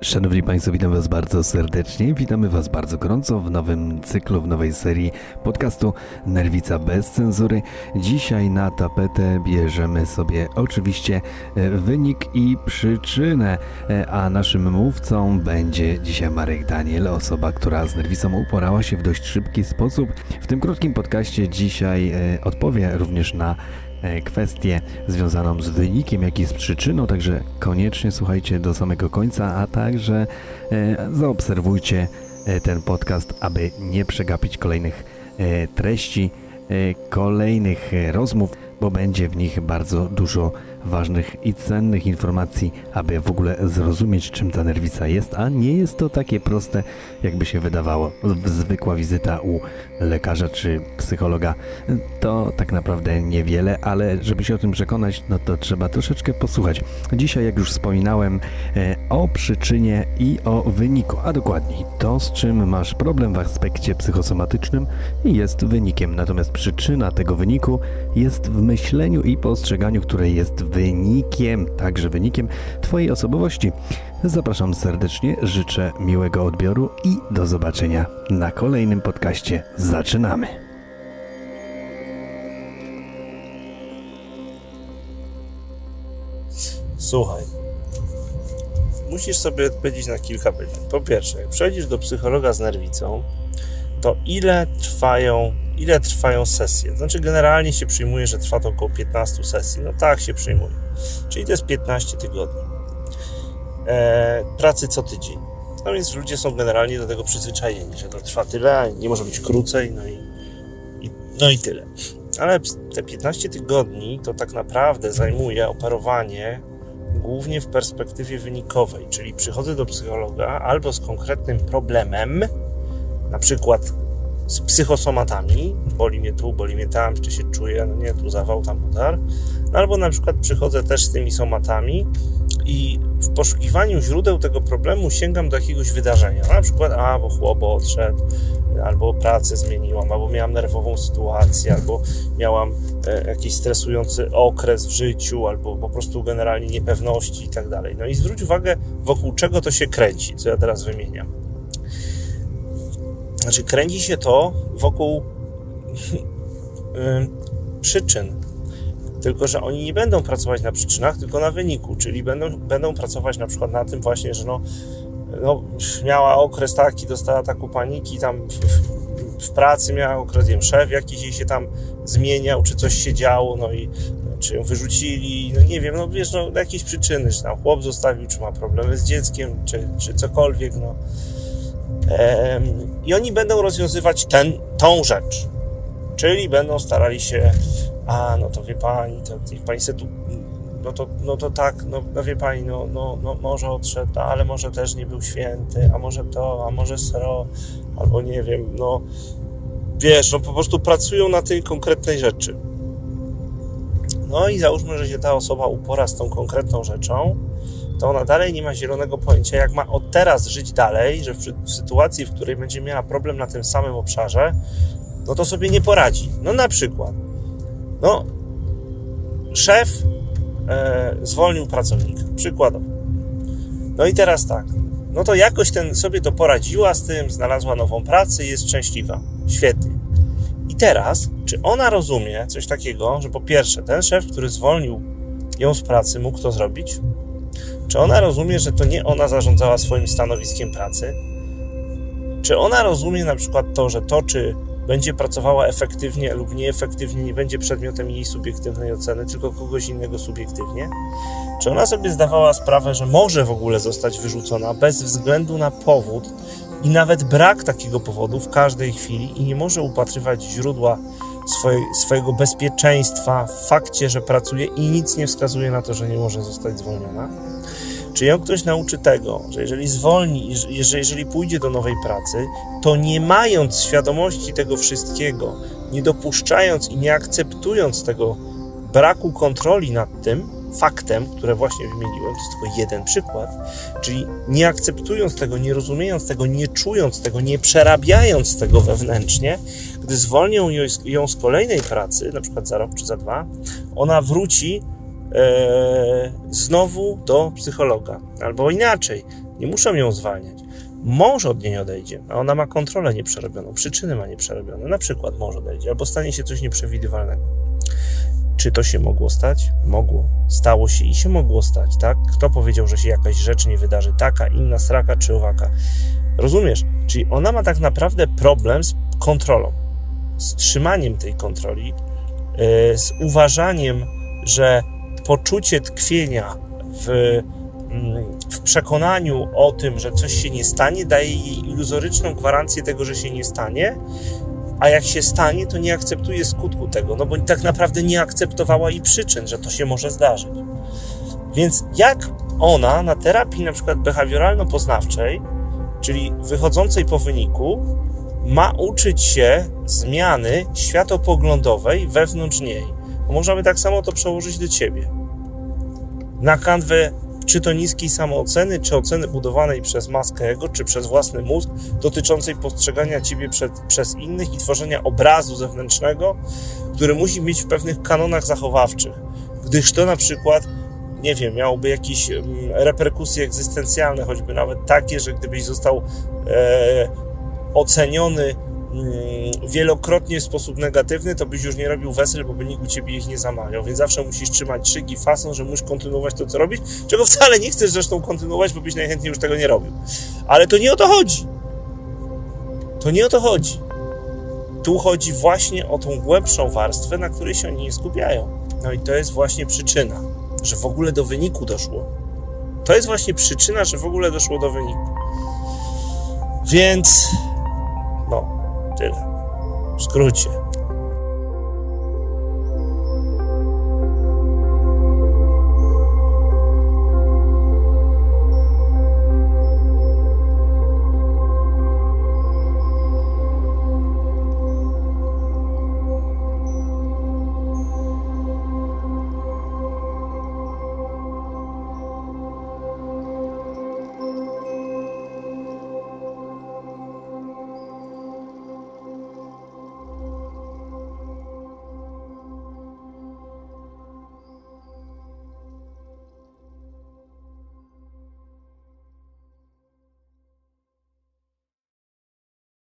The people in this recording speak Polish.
Szanowni Państwo, witam Was bardzo serdecznie. Witamy Was bardzo gorąco w nowym cyklu, w nowej serii podcastu Nerwica bez cenzury. Dzisiaj na tapetę bierzemy sobie oczywiście e, wynik i przyczynę, e, a naszym mówcą będzie dzisiaj Marek Daniel, osoba, która z nerwicą uporała się w dość szybki sposób. W tym krótkim podcaście dzisiaj e, odpowie również na kwestię związaną z wynikiem, jak i z przyczyną, także koniecznie słuchajcie do samego końca, a także e, zaobserwujcie e, ten podcast, aby nie przegapić kolejnych e, treści, e, kolejnych e, rozmów, bo będzie w nich bardzo dużo ważnych i cennych informacji, aby w ogóle zrozumieć, czym ta nerwica jest, a nie jest to takie proste, jakby się wydawało. Zwykła wizyta u lekarza czy psychologa to tak naprawdę niewiele, ale żeby się o tym przekonać, no to trzeba troszeczkę posłuchać. Dzisiaj, jak już wspominałem, e, o przyczynie i o wyniku, a dokładniej to, z czym masz problem w aspekcie psychosomatycznym jest wynikiem, natomiast przyczyna tego wyniku jest w myśleniu i postrzeganiu, które jest wynikiem, także wynikiem Twojej osobowości. Zapraszam serdecznie, życzę miłego odbioru i do zobaczenia na kolejnym podcaście. Zaczynamy! Słuchaj, musisz sobie odpowiedzieć na kilka pytań. Po pierwsze, jak przejdziesz do psychologa z nerwicą, to ile trwają, ile trwają sesje? Znaczy, generalnie się przyjmuje, że trwa to około 15 sesji. No tak się przyjmuje. Czyli to jest 15 tygodni. E, pracy co tydzień. No więc ludzie są generalnie do tego przyzwyczajeni, że to trwa tyle, nie może być krócej, no i, i, no i tyle. Ale te 15 tygodni to tak naprawdę zajmuje operowanie głównie w perspektywie wynikowej, czyli przychodzę do psychologa albo z konkretnym problemem, na przykład z psychosomatami, boli mnie tu, boli mnie tam, czy się czuję, no nie, tu zawał, tam udar, no albo na przykład przychodzę też z tymi somatami i w poszukiwaniu źródeł tego problemu sięgam do jakiegoś wydarzenia, na przykład, a, bo chłopo odszedł, albo pracę zmieniłam, albo miałam nerwową sytuację, albo miałam e, jakiś stresujący okres w życiu, albo po prostu generalnie niepewności i tak dalej. No i zwróć uwagę, wokół czego to się kręci, co ja teraz wymieniam. Znaczy, kręci się to wokół przyczyn. Tylko, że oni nie będą pracować na przyczynach, tylko na wyniku, czyli będą, będą pracować na przykład na tym właśnie, że no, no, miała okres taki, dostała taką paniki, tam w, w, w pracy miała okres, wiem, szef jakiś jej się tam zmieniał, czy coś się działo, no i czy ją wyrzucili, no nie wiem, no wiesz, no jakieś przyczyny, czy tam chłop zostawił, czy ma problemy z dzieckiem, czy, czy cokolwiek, no. I oni będą rozwiązywać ten, tą rzecz, czyli będą starali się, a no to wie pani, to pani se tu no to, no to tak, no, no wie pani, no, no, no może odszedł, no, ale może też nie był święty, a może to, a może sro, albo nie wiem, no. Wiesz, no po prostu pracują na tej konkretnej rzeczy. No i załóżmy, że się ta osoba upora z tą konkretną rzeczą, to ona dalej nie ma zielonego pojęcia, jak ma od teraz żyć dalej, że w, w sytuacji, w której będzie miała problem na tym samym obszarze, no to sobie nie poradzi. No na przykład, no szef e, zwolnił pracownika, przykładowo. No i teraz tak, no to jakoś ten sobie to poradziła z tym, znalazła nową pracę i jest szczęśliwa. Świetnie. I teraz, czy ona rozumie coś takiego, że po pierwsze, ten szef, który zwolnił ją z pracy, mógł to zrobić? Czy ona rozumie, że to nie ona zarządzała swoim stanowiskiem pracy? Czy ona rozumie na przykład to, że to, czy będzie pracowała efektywnie lub nieefektywnie, nie będzie przedmiotem jej subiektywnej oceny, tylko kogoś innego subiektywnie? Czy ona sobie zdawała sprawę, że może w ogóle zostać wyrzucona bez względu na powód i nawet brak takiego powodu w każdej chwili i nie może upatrywać źródła swoje, swojego bezpieczeństwa w fakcie, że pracuje i nic nie wskazuje na to, że nie może zostać zwolniona? Czy ją ktoś nauczy tego, że jeżeli zwolni, że jeżeli pójdzie do nowej pracy, to nie mając świadomości tego wszystkiego, nie dopuszczając i nie akceptując tego braku kontroli nad tym faktem, które właśnie wymieniłem, to jest tylko jeden przykład, czyli nie akceptując tego, nie rozumiejąc tego, nie czując tego, nie przerabiając tego wewnętrznie, gdy zwolnią ją z kolejnej pracy, na przykład za rok czy za dwa, ona wróci e, znowu do psychologa. Albo inaczej, Nie muszą ją zwalniać. Mąż od niej odejdzie, a ona ma kontrolę nieprzerobioną, przyczyny ma nieprzerobione. Na przykład mąż odejdzie, albo stanie się coś nieprzewidywalnego. Czy to się mogło stać? Mogło. Stało się i się mogło stać, tak? Kto powiedział, że się jakaś rzecz nie wydarzy? Taka, inna, sraka czy owaka? Rozumiesz? Czyli ona ma tak naprawdę problem z kontrolą, z trzymaniem tej kontroli, yy, z uważaniem, że poczucie tkwienia w, mm, w przekonaniu o tym, że coś się nie stanie, daje jej iluzoryczną gwarancję tego, że się nie stanie, a jak się stanie, to nie akceptuje skutku tego, no bo tak naprawdę nie akceptowała i przyczyn, że to się może zdarzyć. Więc jak ona na terapii na przykład behawioralno-poznawczej, czyli wychodzącej po wyniku, ma uczyć się zmiany światopoglądowej wewnątrz niej. By tak samo to przełożyć do ciebie. Na kanwę czy to niskiej samooceny, czy oceny budowanej przez maskę ego, czy przez własny mózg, dotyczącej postrzegania ciebie przed, przez innych i tworzenia obrazu zewnętrznego, który musi mieć w pewnych kanonach zachowawczych. Gdyż to na przykład, nie wiem, miałoby jakieś mm, reperkusje egzystencjalne, choćby nawet takie, że gdybyś został e, oceniony mm, wielokrotnie w sposób negatywny, to byś już nie robił wesel, bo by nikt u ciebie ich nie zamawiał. Więc zawsze musisz trzymać szygi fason, że musisz kontynuować to, co robisz, czego wcale nie chcesz zresztą kontynuować, bo byś najchętniej już tego nie robił. Ale to nie o to chodzi. To nie o to chodzi. Tu chodzi właśnie o tą głębszą warstwę, na której się oni nie skupiają. No i to jest właśnie przyczyna, że w ogóle do wyniku doszło. To jest właśnie przyczyna, że w ogóle doszło do wyniku. Więc, no, tyle. W skrócie.